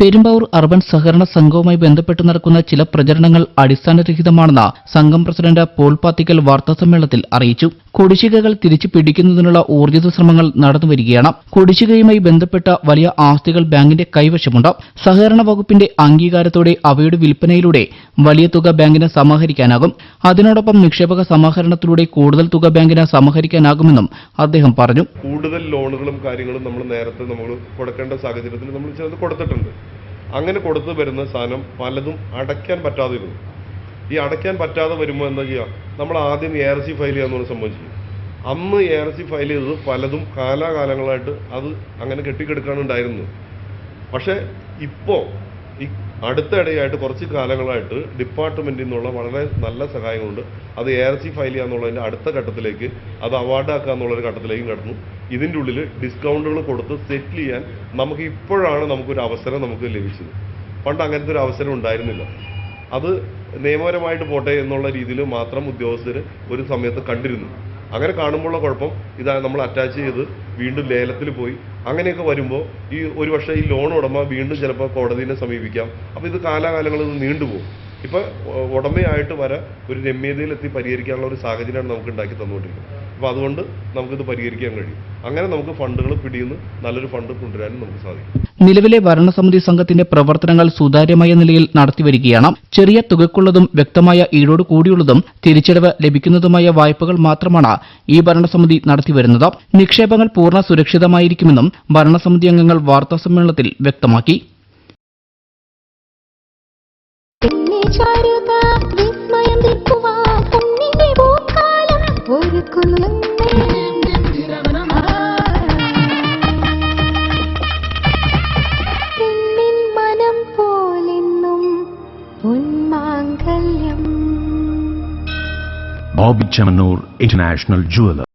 Perumbavoor urban സഹകരണ സംഘവുമായി ബന്ധപ്പെട്ട് നടക്കുന്ന ചില പ്രചരണങ്ങൾ അടിസ്ഥാനരഹിതമാണെന്ന് സംഘം പ്രസിഡന്റ് പോൾ പാത്തിക്കൽ വാർത്താസമ്മേളനത്തിൽ അറിയിച്ചു. കുടിശ്ശികകൾ തിരിച്ചു പിടിക്കുന്നതിനുള്ള ഊർജിത ശ്രമങ്ങൾ നടന്നുവരികയാണ് കുടിശ്ശികയുമായി ബന്ധപ്പെട്ട വലിയ ആസ്തികൾ ബാങ്കിന്റെ കൈവശമുണ്ട്. സഹകരണ വകുപ്പിന്റെ അംഗീകാരത്തോടെ അവയുടെ വിൽപ്പനയിലൂടെ വലിയ തുക ബാങ്കിന് സമാഹരിക്കാനാകും. അതിനോടൊപ്പം നിക്ഷേപക സമാഹരണത്തിലൂടെ കൂടുതൽ തുക ബാങ്കിന് സമാഹരിക്കാനാകുമെന്നും അദ്ദേഹം പറഞ്ഞു. കൂടുതൽ ലോണുകളും കാര്യങ്ങളും നമ്മൾ നേരത്തെ നമ്മൾ കൊടുക്കേണ്ട സാഹചര്യത്തിൽ നമ്മൾ ചിലത് കൊടുത്തിട്ടുണ്ട്. അങ്ങനെ കൊടുത്തു വരുന്ന സാധനം പലതും അടയ്ക്കാൻ പറ്റാതെ വരും. ഈ അടയ്ക്കാൻ പറ്റാതെ വരുമ്പോൾ എന്താ ചെയ്യുക നമ്മൾ ആദ്യം എ ആർ സി ഫയൽ ചെയ്യാന്ന് സംഭവം ചെയ്യും അന്ന് എ ആർ സി ഫയൽ ചെയ്തത് പലതും കാലാകാലങ്ങളായിട്ട് അത് അങ്ങനെ കെട്ടിക്കെടുക്കാനുണ്ടായിരുന്നു. പക്ഷേ ഇപ്പോൾ ഈ അടുത്തിടെയായിട്ട് കുറച്ച് കാലങ്ങളായിട്ട് ഡിപ്പാർട്ട്മെന്റിൽ നിന്നുള്ള വളരെ നല്ല സഹായം കൊണ്ട് അത് എ ആർ സി ഫയൽ ചെയ്യാന്നുള്ളതിന്റെ അടുത്ത ഘട്ടത്തിലേക്ക് അത് അവാർഡാക്കുക എന്നുള്ളൊരു ഘട്ടത്തിലേക്കും കടന്നു. ഇതിന്റെ ഉള്ളിൽ ഡിസ്കൗണ്ടുകൾ കൊടുത്ത് സെറ്റിൽ ചെയ്യാൻ നമുക്ക് ഇപ്പോഴാണ് നമുക്കൊരു അവസരം നമുക്ക് ലഭിച്ചത്. പണ്ട് അങ്ങനത്തെ ഒരു അവസരം ഉണ്ടായിരുന്നില്ല. അത് നിയമപരമായിട്ട് പോട്ടെ എന്നുള്ള രീതിയിൽ മാത്രം ഉദ്യോഗസ്ഥർ ഒരു സമയത്ത് കണ്ടിരുന്നു. അങ്ങനെ കാണുമ്പോഴുള്ള കുഴപ്പം ഇതാ നമ്മൾ അറ്റാച്ച് ചെയ്ത് വീണ്ടും ലേലത്തിൽ പോയി. അങ്ങനെയൊക്കെ വരുമ്പോൾ ഈ ഒരു പക്ഷേ ഈ ലോൺ ഉടമ വീണ്ടും ചിലപ്പോൾ കോടതിനെ സമീപിക്കാം. അപ്പോൾ ഇത് കാലാകാലങ്ങളിൽ നീണ്ടുപോകും ഇപ്പോൾ ഉടമയായിട്ട് വരെ ഒരു രമ്യതയിലെത്തി പരിഹരിക്കാനുള്ള ഒരു സാഹചര്യമാണ് നമുക്ക് ഉണ്ടാക്കി തന്നുകൊണ്ടിരിക്കുന്നത്. അപ്പോൾ അതുകൊണ്ട് നമുക്കിത് പരിഹരിക്കാൻ കഴിയും. അങ്ങനെ നമുക്ക് ഫണ്ടുകൾ പിടിയുന്ന നല്ലൊരു ഫണ്ട് കൊണ്ടുവരാനും നമുക്ക് സാധിക്കും. നിലവിലെ ഭരണസമിതി സംഘത്തിന്റെ പ്രവർത്തനങ്ങൾ സുതാര്യമായ നിലയിൽ നടത്തിവരികയാണ് ചെറിയ തുകക്കുള്ളതും വ്യക്തമായ ഈടോട് കൂടിയുള്ളതും തിരിച്ചടവ് ലഭിക്കുന്നതുമായ വായ്പകൾ മാത്രമാണ് ഈ ഭരണസമിതി നടത്തിവരുന്നത് നിക്ഷേപങ്ങൾ പൂർണ സുരക്ഷിതമായിരിക്കുമെന്നും ഭരണസമിതി അംഗങ്ങൾ വാർത്താസമ്മേളനത്തിൽ വ്യക്തമാക്കി. എന്നെ Bobby Chamanur International Jeweler.